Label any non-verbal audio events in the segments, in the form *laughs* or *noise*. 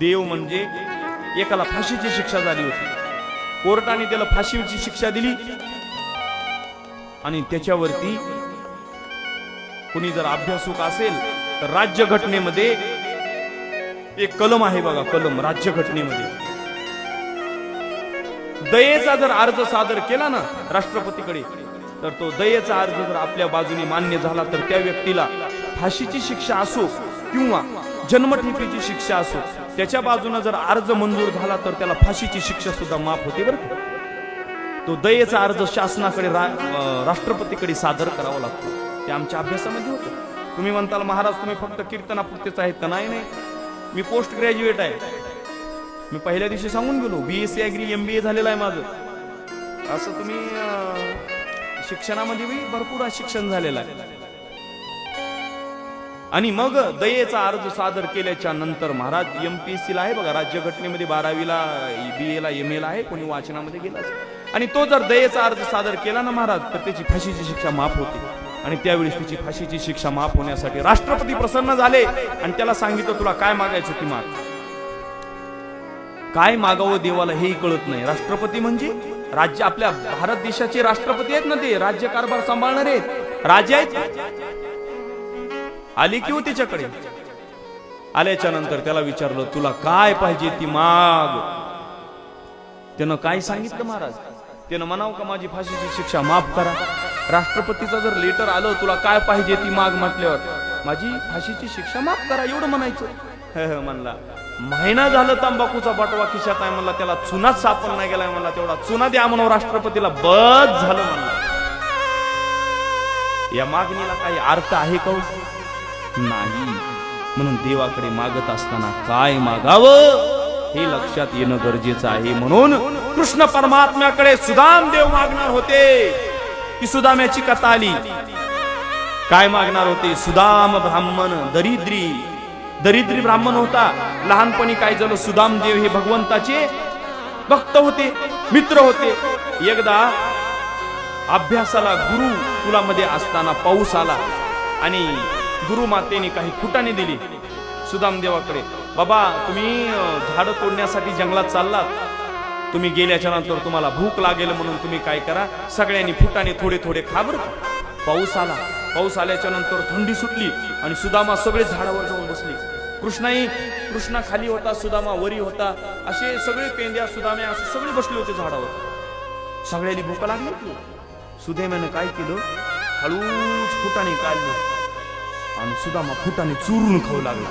देव म्हणजे एकाला फाशीची शिक्षा झाली होती. कोर्टाने त्याला फाशीची शिक्षा दिली. आणि त्याच्यावरती कुणी जर अभ्यासूक असेल तर राज्य घटनेमध्ये एक कलम आहे बघा कलम राज्य घटनेमध्ये दयेचा जर अर्ज सादर केला ना राष्ट्रपतीकडे तर तो दयेचा अर्ज जर आपल्या बाजूने मान्य झाला तर त्या व्यक्तीला फाशीची शिक्षा असो किंवा जन्मठेपीची शिक्षा असो त्याच्या बाजूनं जर अर्ज मंजूर झाला तर त्याला फाशीची शिक्षा सुद्धा माफ होते बरं तो दयेचा अर्ज शासनाकडे रा- राष्ट्रपतीकडे सादर करावा लागतो. ते आमच्या अभ्यासामध्ये होतं. तुम्ही म्हणताल महाराज तुम्ही फक्त कीर्तनापुरतेच आहेत का? नाही नाही. मी पोस्ट ग्रॅज्युएट आहे. मी पहिल्या दिवशी सांगून गेलो B S C agri M B A झालेलं आहे माझं. असं तुम्ही शिक्षणामध्ये बी भरपूर शिक्षण झालेलं आहे. आणि मग दयेचा अर्ज सादर केल्याच्यानंतर महाराज एम पी एस सीला आहे बघा राज्य घटनेमध्ये बारावीला बी ए ला एम एला आहे कोणी वाचनामध्ये गेला आणि तो जर दयेचा अर्ज सादर केला ना महाराज तर त्याची फाशीची शिक्षा माफ होते. आणि त्यावेळेस तिची फाशीची शिक्षा माफ होण्यासाठी राष्ट्रपती प्रसन्न झाले. आणि त्याला सांगितलं तुला काय मागायचं ती माग. काय मागावं देवाला हेही कळत नाही. राष्ट्रपती म्हणजे राज्य आपल्या भारत देशाचे राष्ट्रपती आहेत ना ते राज्य कारभार सांभाळणारे आहेत. राजे आहेत. आली की हो तिच्याकडे? आल्याच्यानंतर त्याला विचारलं तुला काय पाहिजे ती माग? त्यानं काय सांगितलं महाराज? त्यानं म्हणाव का माझी फाशीची शिक्षा माफ करा. राष्ट्रपतीचं जर लेटर आलं तुला काय पाहिजे ती माग? म्हटल्यावर माझी फाशीची शिक्षा माफ करा एवढं म्हणायचं. *laughs* म्हणला महिना झालं तंबाखूचा बटवा खिशात आहे म्हणला त्याला चुनाच सापड नाही गेलाय म्हणला तेवढा चुना द्या म्हणून राष्ट्रपतीला. बस झालं म्हणला. या मागणीला काही अर्थ आहे का हो? नाही. म्हणून देवाकडे मागत असताना काय मागावं? हे लक्षात येणं गरजेचं आहे. म्हणून कृष्ण परमात्म्याकडे सुदाम देव मागणार होते. ती सुदाम्याची कथा आली. काय मागणार होते? सुदाम ब्राह्मण दरिद्री. दरिद्री ब्राह्मण होता. लहानपणी काय झालं? सुदाम देव हे भगवंताचे भक्त होते मित्र होते. एकदा अभ्यासाला गुरु तुला मध्ये असताना पाऊस आला. आणि गुरुमातेने काही फुटाने दिली. सुदाम देवाकडे बाबा तुम्ही झाड झाडं तोडण्यासाठी जंगलात चाललात. तुम्ही गेल्याच्यानंतर तुम्हाला भूक लागेल म्हणून तुम्ही काय करा? सगळ्यांनी फुटाने थोडे थोडे खाबर पाऊस आला. पाऊस आल्याच्यानंतर थंडी सुटली आणि सुदामा सगळे झाडावर जाऊन बसले. कृष्णाही कृष्णा खाली होता सुदामा वरी होता. असे सगळे पेंद्या सुदाम्या असे सगळे बसले होते झाडावर. सगळ्यांनी भूक लागली सुदैमानं काय केलं? हळूच फुटाने काढले. आणि सुदामा फुटाने चुरून खाऊ लागला.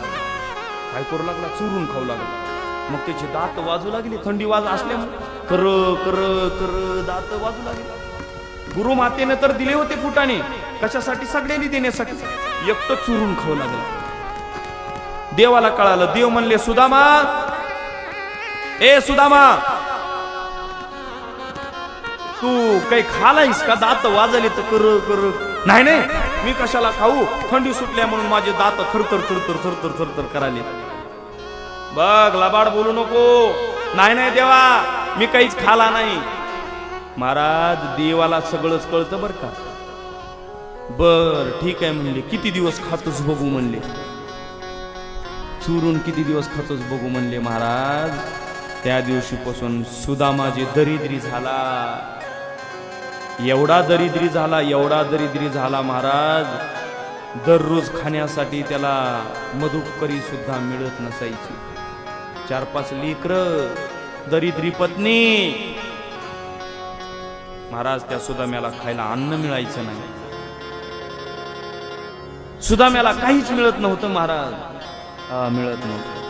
काय करू लागला? चुरून खाऊ लागला. मग त्याचे दात वाजू लागले थंडी वाज असल्यामुळे. कर कर कर दात वाजू लागले. गुरु मातेने तर दिले होते फुटाने. कशासाठी? सगळ्यांनी देण्यासाठी. एकटं चुरून खाऊ लागला. देवाला कळालं देव म्हणले सुदामा ए सुदामा तू काही खालायस का? दात वाजले तर कर कर. नाही नाही. मी कशाला खाऊ? थंडी सुटल्या म्हणून माझे दात थरथर थरथर थरथर थरथर कराले बघ लबाड बोलू नको. नाही नाही देवा. मी काहीच खाला नाही. महाराज देवाला सगळंच कळतं बर का? बर ठीक आहे म्हणले. किती दिवस खातोच बघू म्हणले. चुरून किती दिवस खातोच बघू म्हणले महाराज? त्या दिवशीपासून सुदामा जे दरिद्री झाला. एवढा दरिद्री झाला एवढा दरिद्री झाला महाराज. दररोज खाण्यासाठी त्याला मधुकरी सुद्धा मिळत नसायची. चार पाच लेकर दरिद्री पत्नी. महाराज त्या सुदाम्याला खायला अन्न मिळायचं नाही. सुदाम्याला काहीच मिळत नव्हतं महाराज. मिळत नव्हतं.